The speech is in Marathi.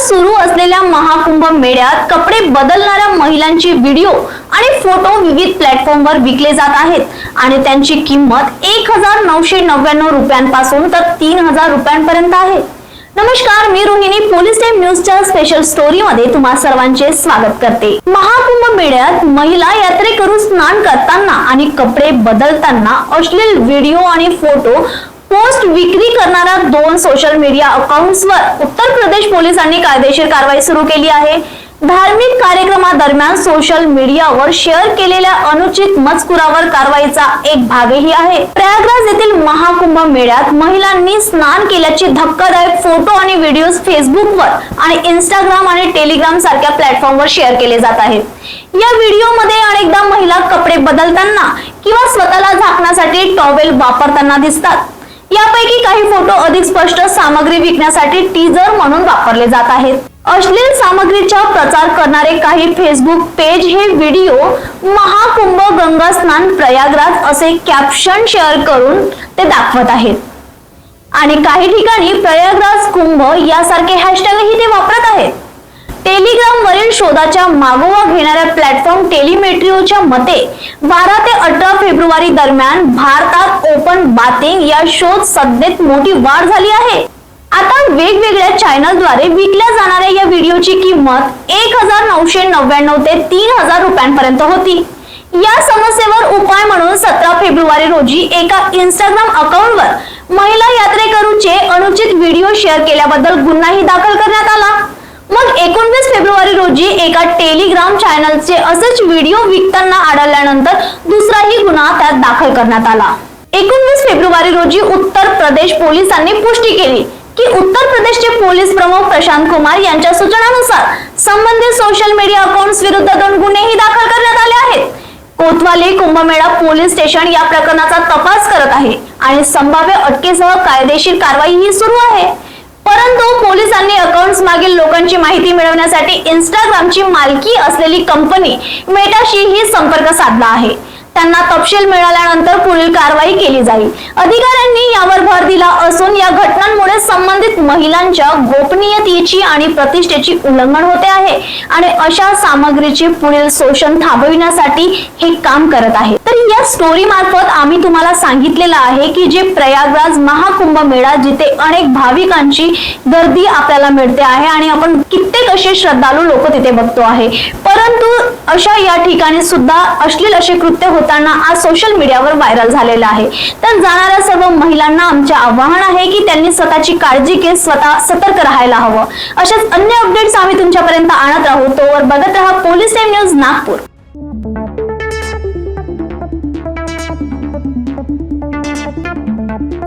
सुरू असलेल्या महाकुंभ मेळ्यात कपडे बदलणाऱ्या महिलांची व्हिडिओ आणि फोटो विविध प्लॅटफॉर्मवर विकले जात आहेत. आणि त्यांची किंमत एक हजार नऊशे नव्याण्णव रुपयांपासून तर तीन हजार रुपयांपर्यंत आहे. नमस्कार मी रोहिणी. पोलीस टाइम न्यूजच्या स्पेशल स्टोरी मध्ये तुम्हा सर्वांचे स्वागत करते. महाकुंभ मेळ्यात महिला यात्रेकरू स्नान करताना आणि कपडे बदलताना अश्लील व्हिडिओ आणि फोटो पोस्ट विक्री करणाऱ्या दोन सोशल मीडिया अकाउंट्सवर उत्तर प्रदेश पोलिसांनी कायदेशीर कारवाई सुरू केली आहे. धार्मिक कार्यक्रमादरम्यान सोशल मीडियावर शेअर केलेल्या अनुचित मजकुरावर कारवाईचा एक भागही आहे. प्रयागराज येथील महाकुंभ मेळ्यात महिलांनी स्नान केल्याचे धक्कादायक फोटो आणि व्हिडिओ फेसबुकवर आणि इंस्टाग्राम आणि टेलिग्राम सारख्या प्लॅटफॉर्मवर शेअर केले जात आहेत. या व्हिडिओमध्ये अनेकदा महिला कपडे बदलताना किंवा स्वतःला झाकण्यासाठी टॉवेल वापरताना दिसतात. यापैकी काही फोटो अधिक स्पष्ट सामग्री विकण्यासाठी टीजर म्हणून वापरले जात आहेत. अश्लील सामग्रीचा प्रचार करणारे काही फेसबुक पेज हे व्हिडिओ महाकुंभ गंगा स्नान प्रयागराज असे कॅप्शन शेअर करून ते दाखवत आहेत. आणि काही ठिकाणी प्रयागराज कुंभ यासारखे हॅशटॅगही ते वापरत आहेत. टेलिग्रामवरील शोधाच्या मागोवा घेणाऱ्या प्लॅटफॉर्म टेलिमेट्रिओच्या मते बारा ते अठरा फेब्रुवारी दरम्यान भारतात ओपन बातिंग या शोध सध्यात मोठी वाढ झाली आहे. आता वेगवेगळ्या चॅनलद्वारे विकल्या जाणाऱ्या या व्हिडिओची किंमत एक हजार नऊशे नव्याण्णव ते तीन हजार रुपयांपर्यंत होती. या समस्येवर उपाय म्हणून सतरा फेब्रुवारी रोजी एका इंस्टाग्राम अकाउंटवर महिला यात्रेकरूचे अनुचित व्हिडिओ शेअर केल्याबद्दल गुन्हाही दाखल करण्यात आला. मग एकोणवीस फेब्रुवारी रोजी एका टेलिग्राम चॅनलचे असेच व्हिडिओ विकताना आढळल्यानंतर दुसराही गुन्हा त्यात दाखल करण्यात आला. एकोणवीस फेब्रुवारी रोजी उत्तर प्रदेश पोलिसांनी पुष्टी केली की उत्तर प्रदेशचे पोलीस प्रमुख प्रशांत कुमार यांच्या सूचनानुसार संबंधित सोशल मीडिया अकाउंट्स विरुद्ध दोन गुन्हेही दाखल करण्यात आले आहेत. कोतवाली कुंभमेळा पोलीस स्टेशन या प्रकरणाचा तपास करत आहे आणि संभाव्य अटकेसह कायदेशीर कारवाईही सुरू आहे. परंतु पोलिसांनी अकाउंट्स मागील लोकांची माहिती मिळवण्यासाठी इंस्टाग्रामची मालकी असलेली कंपनी मेटाशी ही संपर्क साधला आहे. त्यांना तपशील मिळाल्यानंतर पुढील कारवाई केली जाईल. अधिकाऱ्यांनी यावर भर दिला असून या घटनांमुळे संबंधित महिलांच्या गोपनीयतेची आणि प्रतिष्ठेची उल्लंघन होते आहे. आणि अशा सामग्रीचे पुढील शोषण थांबविण्यासाठी हे काम करत आहे. तर या स्टोरी मार्फत आम्ही तुम्हाला सांगितलेलं आहे की जे प्रयागराज महाकुंभ मेळा जिथे अनेक भाविकांची गर्दी आपल्याला मिळते आहे आणि आपण कित्येक असे श्रद्धाळू लोक तिथे बघतो आहे. परंतु अशा या ठिकाणी सुद्धा अश्लील असे कृत्य होताना आज सोशल मीडियावर व्हायरल झालेलं आहे. तर जाणाऱ्या सर्व महिलांना आमचे आवाहन आहे की त्यांनी स्वतःची काळजी घेत स्वतः सतर्क राहायला हवं. अशाच अन्य अपडेट्स आम्ही तुमच्यापर्यंत आणत राहू. तोवर बघत राहा पोलीस टाइम न्यूज नागपूर.